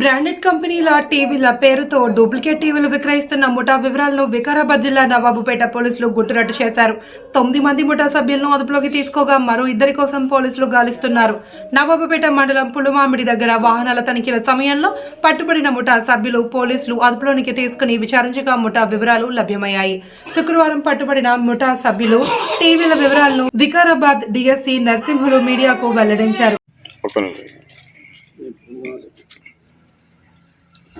Branded కంపెనీల టీవీల పేరుతో డూప్లికేట్ టీవీలు విక్రయిస్తున్న ముఠా వివరాలను వికారాబాద్ జిల్లా నవాబుపేట పోలీసులు గుట్టురట్టు చేశారు. తొమ్మిది మంది ముఠా సభ్యులను అదుపులోకి తీసుకోగా మరో ఇద్దరి కోసం పోలీసులు గాలిస్తున్నారు. నవాబుపేట మండలం పులుమామిడి దగ్గర వాహనాల తనిఖీల సమయంలో పట్టుబడిన ముఠా సభ్యులు పోలీసులు అదుపులోనికి తీసుకుని విచారించగా ముఠా వివరాలు లభ్యమయ్యాయి. శుక్రవారం పట్టుబడిన ముఠా సభ్యులు టీవీల వివరాలను వికారాబాద్ డిఎస్సి నర్సింహులు మీడియాకు వెల్లడించారు.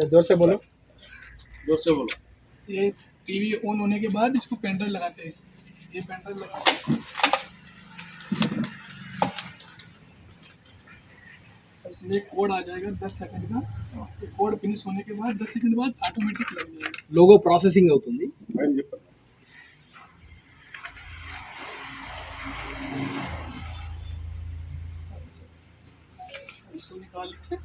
जोर से बोलो जोर से बोलो ये टीवी ऑन होने के बाद इसको पेन ड्राइव लगाते हैं ये पेन ड्राइव लगाते हैं और इसमें एक कोड आ जाएगा दस सेकंड का ये कोड फिनिश होने के बाद दस सेकंड बाद ऑटोमेटिक लग जाएगा లోగో ప్రాసెసింగ్ అవుతుంది इसको निकाल के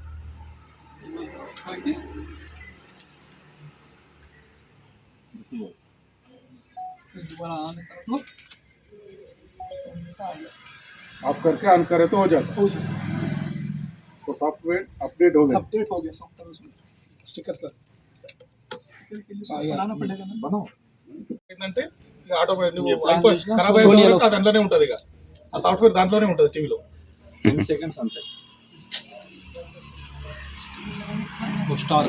आप करके ऑन करे तो हो जाता हो जाएगा तो सॉफ्टवेयर अपडेट हो गया अपडेट हो गया सॉफ्टवेयर उसमें स्टिकर सर स्टिकर के लिए उसको बनाना पड़ेगा ना बनाओ ఏంటంటే ఇక ఆటో నువ్వు ప్లాన్ అయిపోయి చేసినా ఖరాబ్ Sony అయిన లో అది అందులోనే ఉంటుంది ఇక ఆ సాఫ్ట్వేర్ దాంట్లోనే ఉంటుంది టీవీలో టెన్ సెకండ్స్ అంతే पोस्टाल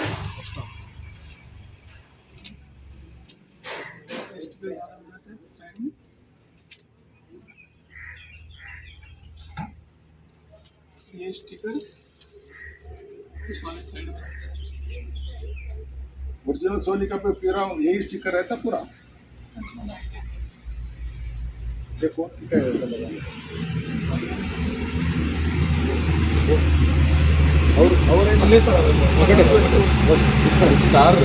ओरिजिनल सोनी का पूरा यही स्टिकर रहता पूरा। देखो कौन सी है స్టార్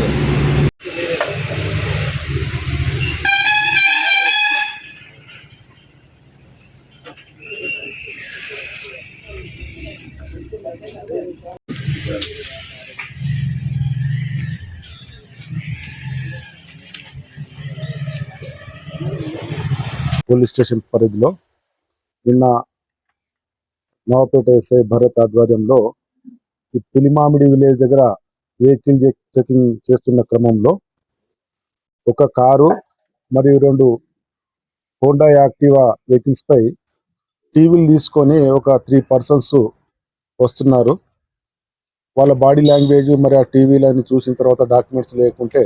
పోలీస్ స్టేషన్ పరిధిలో నిన్న నవాపేట ఎస్ఐ భరత్ ఆధ్వర్యంలో ఈ పులిమామిడి విలేజ్ దగ్గర వెహికల్ చెకింగ్ చేస్తున్న క్రమంలో ఒక కారు మరియు రెండు హోండా యాక్టివా వెహికల్స్ పై టీవీలు తీసుకొని ఒక త్రీ పర్సన్స్ వస్తున్నారు. వాళ్ళ బాడీ లాంగ్వేజ్ మరి ఆ టీవీలని చూసిన తర్వాత డాక్యుమెంట్స్ లేకుంటే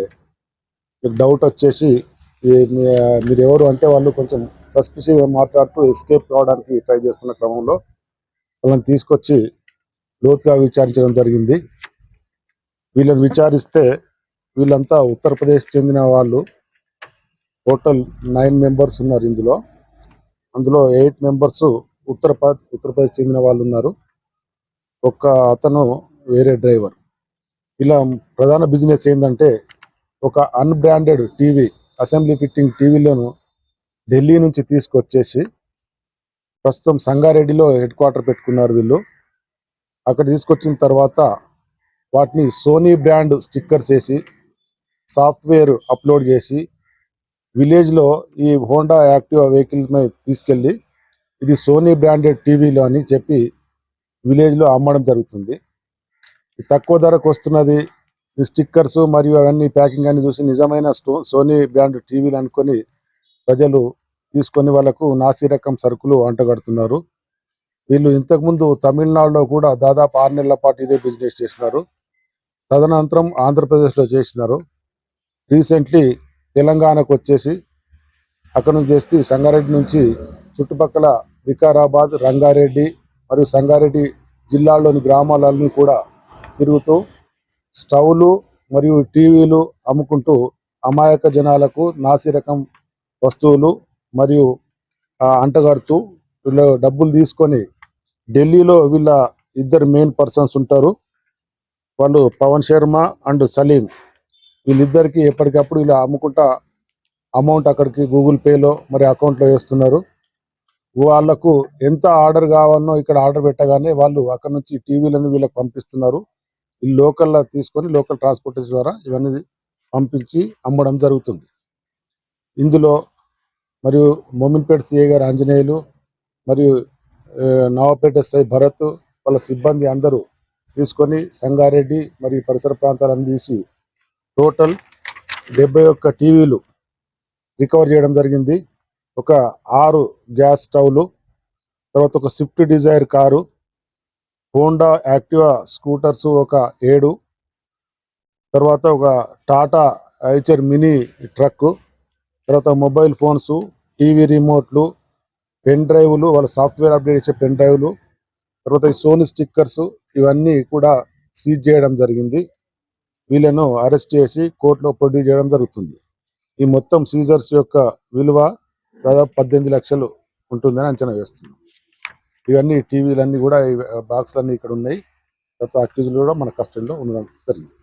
డౌట్ వచ్చేసి మీరు ఎవరు అంటే వాళ్ళు కొంచెం సస్పిషియస్గా మాట్లాడుతూ ఎస్కేప్ కావడానికి ట్రై చేస్తున్న క్రమంలో వాళ్ళని తీసుకొచ్చి లోతుగా విచారించడం జరిగింది. వీళ్ళని విచారిస్తే వీళ్ళంతా ఉత్తరప్రదేశ్ చెందిన వాళ్ళు. టోటల్ నైన్ మెంబర్స్ ఉన్నారు ఇందులో. అందులో ఎయిట్ మెంబర్స్ ఉత్తర ఉత్తరప్రదేశ్ చెందిన వాళ్ళు ఉన్నారు. ఒక్క అతను వేరే డ్రైవర్. ఇలా ప్రధాన బిజినెస్ ఏంటంటే ఒక అన్బ్రాండెడ్ టీవీ అసెంబ్లీ ఫిట్టింగ్ టీవీలను ఢిల్లీ నుంచి తీసుకొచ్చేసి ప్రస్తుతం సంగారెడ్డిలో హెడ్ క్వార్టర్ పెట్టుకున్నారు వీళ్ళు. అక్కడ తీసుకొచ్చిన తర్వాత వాటిని సోనీ బ్రాండ్ స్టిక్కర్స్ వేసి సాఫ్ట్వేర్ అప్లోడ్ చేసి విలేజ్లో ఈ హోండా యాక్టివా వెహికల్ మీద తీసుకెళ్ళి ఇది సోనీ బ్రాండెడ్ టీవీలో అని చెప్పి విలేజ్లో అమ్మడం జరుగుతుంది. ఇది తక్కువ ధరకు వస్తున్నది ఈ స్టిక్కర్స్ మరియు అవన్నీ ప్యాకింగ్ అని చూసి నిజమైన స్టో సోనీ బ్రాండ్ టీవీలు అనుకొని ప్రజలు తీసుకొని వాళ్ళకు నాసి రకం సరుకులు అంటగడుతున్నారు వీళ్ళు ఇంతకుముందు తమిళనాడులో కూడా దాదాపు ఆరు నెలల పాటు ఇదే బిజినెస్ చేసినారు. తదనంతరం ఆంధ్రప్రదేశ్లో చేసినారు. రీసెంట్లీ తెలంగాణకు వచ్చేసి అక్కడ నుంచి చేస్తే సంగారెడ్డి నుంచి చుట్టుపక్కల వికారాబాద్ రంగారెడ్డి మరియు సంగారెడ్డి జిల్లాల్లోని గ్రామాలన్నీ కూడా తిరుగుతూ స్టవ్లు మరియు టీవీలు అమ్ముకుంటూ అమాయక జనాలకు నాసి రకం వస్తువులు మరియు అంటగడుతూ వీళ్ళు డబ్బులు తీసుకొని ఢిల్లీలో వీళ్ళ ఇద్దరు మెయిన్ పర్సన్స్ ఉంటారు. వాళ్ళు పవన్ శర్మ అండ్ సలీం. వీళ్ళిద్దరికి ఎప్పటికప్పుడు ఇలా అమ్ముకుంటా అమౌంట్ అక్కడికి గూగుల్ పేలో మరి అకౌంట్లో వేస్తున్నారు. వాళ్ళకు ఎంత ఆర్డర్ కావాలనో ఇక్కడ ఆర్డర్ పెట్టగానే వాళ్ళు అక్కడ నుంచి టీవీలను వీళ్ళకి పంపిస్తున్నారు. ఈ లోకల్లో తీసుకొని లోకల్ ట్రాన్స్పోర్టేషన్ ద్వారా ఇవన్నీ పంపించి అమ్మడం జరుగుతుంది. ఇందులో మరియు మోమిన్పేట సిఏ గారు ఆంజనేయులు మరియు నవాపేట ఎస్ఐ భరత్ వాళ్ళ సిబ్బంది అందరూ తీసుకొని సంగారెడ్డి మరియు పరిసర ప్రాంతాలను తీసి టోటల్ డెబ్బై ఒక్క టీవీలు రికవర్ చేయడం జరిగింది. ఒక ఆరు గ్యాస్ స్టవ్లు తర్వాత ఒక Swift Dzire car Honda Activa scooters ఒక ఏడు తర్వాత ఒక టాటా ఐచర్ మినీ ట్రక్ తర్వాత మొబైల్ ఫోన్స్ టీవీ రిమోట్లు పెన్ డ్రైవ్లు వాళ్ళ సాఫ్ట్వేర్ అప్డేట్ ఇచ్చే పెన్ డ్రైవ్లు తర్వాత ఈ సోనీ స్టిక్కర్స్ ఇవన్నీ కూడా సీజ్ చేయడం జరిగింది. వీళ్ళను అరెస్ట్ చేసి కోర్టులో ప్రొడ్యూస్ చేయడం జరుగుతుంది. ఈ మొత్తం సీజర్స్ యొక్క విలువ దాదాపు పద్దెనిమిది లక్షలు ఉంటుందని అంచనా వేస్తున్నాం. ఇవన్నీ టీవీలన్నీ కూడా బాక్స్లన్నీ ఇక్కడ ఉన్నాయి. తర్వాత అక్యూజులు కూడా మన కస్టడీలో ఉండడం జరిగింది.